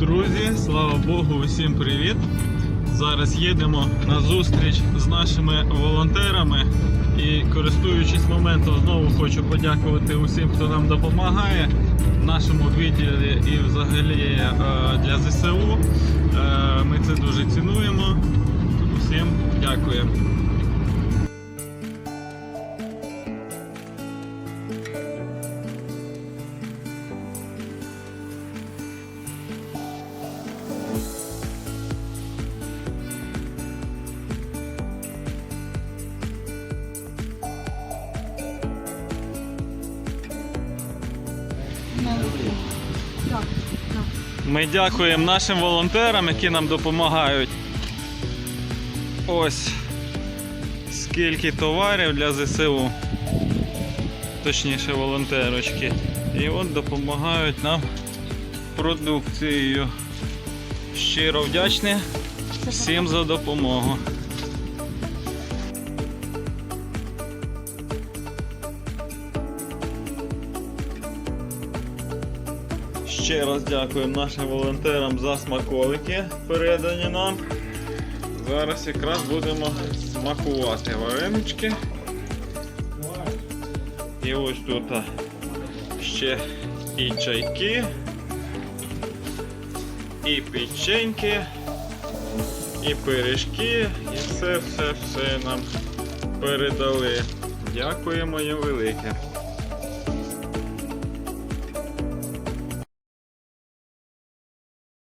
Друзі, слава Богу, усім привіт! Зараз їдемо на зустріч з нашими волонтерами і користуючись моментом, знову хочу подякувати усім, хто нам допомагає в нашому відділі і взагалі е, для ЗСУ. Е, Ми це дуже цінуємо. Усім дякуємо. Ми дякуємо нашим волонтерам, які нам допомагають. Ось скільки товарів для ЗСУ. Точніше, волонтерочки. І от допомагають нам продукцією. Щиро вдячні всім за допомогу. Ще раз дякуємо нашим волонтерам за смаколики, передані нам. Зараз якраз будемо смакувати варенички. І ось тут ще і чайки, і печеньки, і пиріжки, і все, все, все нам передали. Дякуємо їм велике.